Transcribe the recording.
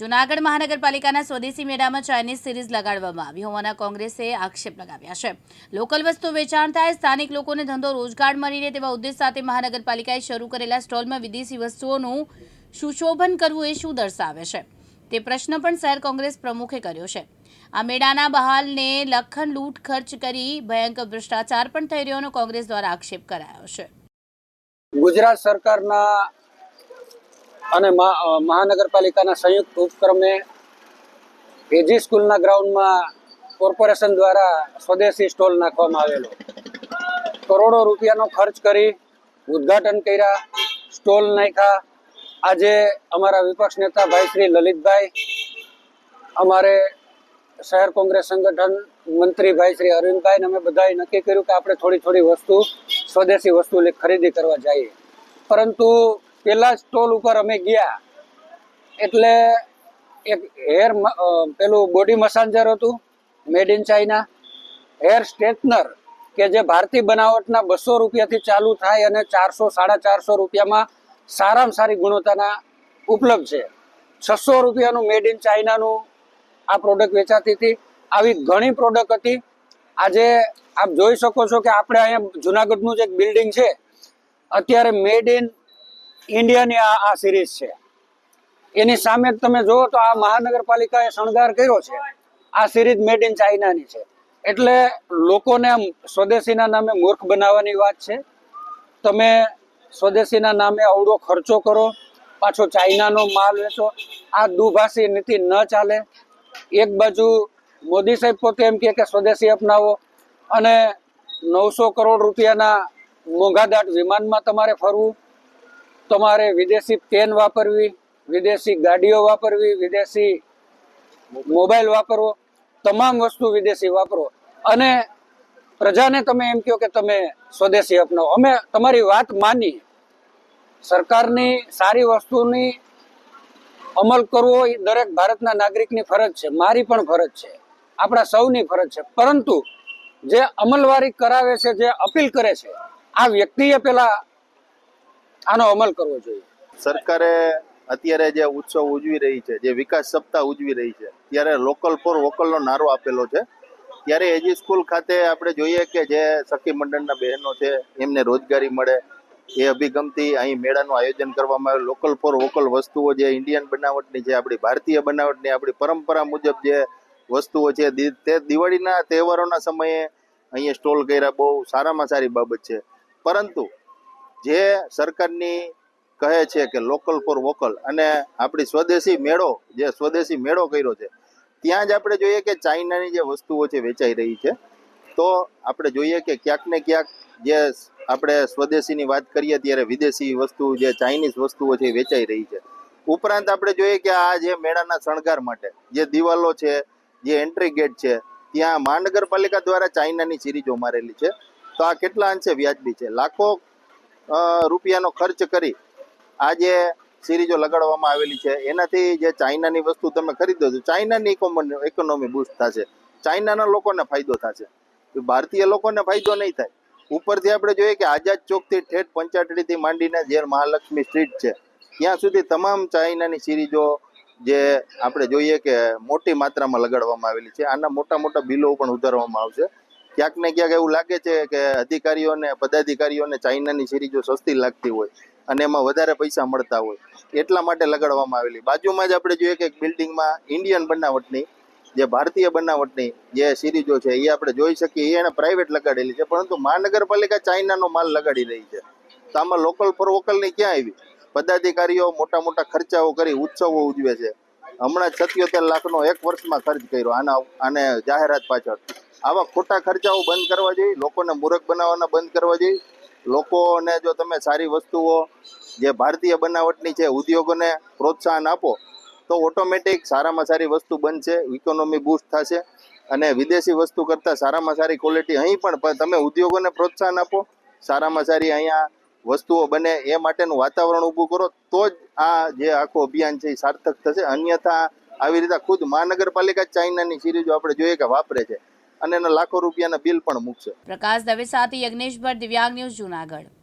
જૂનાગઢ મહાનગરપાલિકાના સ્વદેશી મેળામાં ચાઇનીઝ સિરીઝ લગાડવામાં આવી હોવાના કોંગ્રેસે આક્ષેપ લગાવ્યા છે. લોકલ વસ્તુ વેચાણ થાય, સ્થાનિક લોકોને ધંધો રોજગાર મળી રહે તેવા ઉદ્દેશ સાથે મહાનગરપાલિકાએ શરૂ કરેલા સ્ટોલમાં વિદેશી વસ્તુઓનું સુશોભન કરવું એ શું દર્શાવે છે? તે પ્રશ્ન પણ શહેર કોંગ્રેસ પ્રમુખે કર્યો છે. આ મેળાના બહાલને લખન લૂંટ ખર્ચ કરી ભયંકર ભ્રષ્ટાચાર પણ થઈ રહ્યોનો કોંગ્રેસ દ્વારા આક્ષેપ કરાયો છે. ગુજરાત સરકારના અને મહા- મહાનગરપાલિકાના સંયુક્ત ઉપક્રમે એજી સ્કૂલના ગ્રાઉન્ડમાં કોર્પોરેશન દ્વારા સ્વદેશી સ્ટોલ નાખવામાં આવેલો. કરોડો રૂપિયાનો ખર્ચ કરી ઉદ્ઘાટન કર્યા, સ્ટોલ નાખ્યા. આજે અમારા વિપક્ષ નેતા ભાઈ શ્રી લલિતભાઈ, અમારે શહેર કોંગ્રેસ સંગઠન મંત્રી ભાઈ શ્રી અરવિંદભાઈ અમે બધાએ નક્કી કર્યું કે આપણે થોડી થોડી વસ્તુ, સ્વદેશી વસ્તુ ખરીદી કરવા જઈએ. પરંતુ પેલા સ્ટોલ ઉપર અમે ગયા. એટલે એક હેર પેલું બોડી મસાજર હતું, made in China. Hair straightener, કે જે ભારતીય બનાવટના બસો રૂપિયાથી ચાલુ થાય અને ચારસો, સાડા ચારસો રૂપિયામાં સારામાં સારી ગુણવત્તાના ઉપલબ્ધ છે. છસો રૂપિયાનું મેડ ઇન ચાઇનાનું આ પ્રોડક્ટ વેચાતી હતી. આવી ઘણી પ્રોડક્ટ હતી. આજે આપ જોઈ શકો છો કે આપણે અહીંયા જુનાગઢનું જે બિલ્ડિંગ છે. અત્યારે મેડ ઇન ઇન્ડિયાની આ આ સિરીઝ છે. એની સામે તમે જુઓ તો આ મહાનગરપાલિકાએ શણગાર કર્યો છે. આ સિરીઝ મેડ ઇન ચાઇનાની છે. એટલે લોકોને સ્વદેશીના નામે મૂર્ખ બનાવવાની વાત છે. તમે સ્વદેશીના નામે અવડો ખર્ચો કરો, પાછો ચાઇનાનો માલ વેચો, આ દુભાષી નીતિ ન ચાલે. એક બાજુ મોદી સાહેબ પોતે એમ કહે કે સ્વદેશી અપનાવો અને નવસો કરોડ રૂપિયાના મોંઘાદાટ વિમાનમાં તમારે ફરવું. તમારે વિદેશી પેન વાપરવી, વિદેશી ગાડીઓ વાપરવી, વિદેશી મોબાઈલ વાપરવો, તમામ વસ્તુ વિદેશી વાપરો. અને પ્રજાને તમે એમ કહો કે તમે સ્વદેશી અપનાવો. અમે તમારી વાત માની સરકારની સારી વસ્તુની અમલ કરવો એ દરેક ભારતના નાગરિકની ફરજ છે. મારી પણ ફરજ છે. આપણા સૌની ફરજ છે. પરંતુ જે અમલવારી કરાવે છે, જે અપીલ કરે છે, આ વ્યક્તિએ પેલા આનો અમલ કરવો જોઈએ. સરકારે અત્યારે જે ઉત્સવ ઉજવી રહી છે, જે વિકાસ સપ્તાહ ઉજવી રહી છે, ત્યારે લોકલ ફોર વોકલનો નારો આપેલો છે. ત્યારે એજી સ્કૂલ ખાતે આપણે જોઈએ કે જે સખી મંડળના બહેનો છે, એમને રોજગારી મળે. એ અભિગમથી અહીં મેળાનું આયોજન કરવામાં આવ્યું. લોકલ ફોર વોકલ વસ્તુઓ જે ઇન્ડિયન બનાવટની છે આપણી ભારતીય બનાવટની આપણી પરંપરા મુજબ જે વસ્તુઓ છે તે દિવાળીના તહેવારોના સમયે અહીંયા સ્ટોલ કર્યા બહુ સારામાં સારી બાબત છે. પરંતુ જે સરકારની કહે છે કે લોકલ ફોર વોકલ અને આપણી સ્વદેશી મેળો, જે સ્વદેશી મેળો કર્યો છે, ત્યાં જ આપણે જોઈએ કે ચાઇનાની જે વસ્તુઓ છે વેચાઈ રહી છે. તો આપણે જોઈએ કે ક્યાંક ને ક્યાંક જે આપણે સ્વદેશીની વાત કરીએ ત્યારે વિદેશી વસ્તુ, જે ચાઇનીઝ વસ્તુઓ છે વેચાઈ રહી છે. ઉપરાંત આપણે જોઈએ કે આ જે મેળાના શણગાર માટે, જે દિવાલો છે, જે એન્ટ્રી ગેટ છે, ત્યાં મહાનગરપાલિકા દ્વારા ચાઇનાની સિરીજો મારેલી છે. તો આ કેટલા અંશે વ્યાજબી છે? લાખો રૂપિયાનો ખર્ચ કરી આ જે સિરીજો લગાડવામાં આવેલી છે. એનાથી જે ચાઇનાની વસ્તુ તમે ખરીદો છો, ચાઇનાની ઇકોનોમી બૂસ્ટ થશે. ચાઇનાના લોકોને ફાયદો થશે. ભારતીય લોકોને ફાયદો નહીં થાય. ઉપરથી આપણે જોઈએ કે આઝાદ ચોકથી ઠેઠ પંચાટડીથી માંડીને જે મહાલક્ષ્મી સ્ટ્રીટ છે, ત્યાં સુધી તમામ ચાઇનાની સિરીજો જે આપણે જોઈએ કે મોટી માત્રામાં લગાડવામાં આવેલી છે. આના મોટા મોટા બિલો પણ ઉતારવામાં આવશે. ક્યાંક ને ક્યાંક એવું લાગે છે કે અધિકારીઓને, પદાધિકારીઓને ચાઇનાની સિરીજો સસ્તી લાગતી હોય અને એમાં વધારે પૈસા મળતા હોય. એટલા માટે લગાડવામાં આવેલી. બાજુમાં જ આપણે જોઈએ કે બિલ્ડિંગમાં ઇન્ડિયન બનાવટની, જે ભારતીય બનાવટની જે સિરીજો છે, એ આપણે જોઈ શકીએ. એને પ્રાઇવેટ લગાડેલી છે, પરંતુ મહાનગરપાલિકા ચાઇનાનો માલ લગાડી રહી છે. તો આમાં લોકલ ફોર વોકલની ક્યાં આવી? પદાધિકારીઓ મોટા મોટા ખર્ચાઓ કરી ઉત્સવો ઉજવે છે. હમણાં જ સત્યોતેર લાખનો એક વર્ષમાં ખર્ચ કર્યો આના, આને જાહેરાત પાછળ. આવા ખોટા ખર્ચાઓ બંધ કરવા જોઈએ, લોકોને મૂર્ખ બનાવવાના બંધ કરવા જોઈએ. લોકોને જો તમે સારી વસ્તુઓ જે ભારતીય બનાવટની છે, ઉદ્યોગોને પ્રોત્સાહન આપો, તો ઓટોમેટિક સારામાં સારી વસ્તુ બનશે ઇકોનોમી બૂસ્ટ થશે. અને વિદેશી વસ્તુ કરતાં સારામાં સારી ક્વોલિટી અહીં પણ તમે ઉદ્યોગોને પ્રોત્સાહન આપો, સારામાં સારી અહીંયા વસ્તુઓ બને, એ માટેનું વાતાવરણ ઊભું કરો, તો જ આ જે આખું અભિયાન છે એ સાર્થક થશે. અન્યથા આવી રીતે ખુદ મહાનગરપાલિકા ચાઇનાની સિરીજો આપણે જોઈએ કે વાપરે છે. અને એના લાખો રૂપિયાના બિલ પણ મૂકશે. પ્રકાશ દવે સાથે યજ્ઞેશ ભટ્ટ દિવ્યાંગ ન્યૂઝ જૂનાગઢ.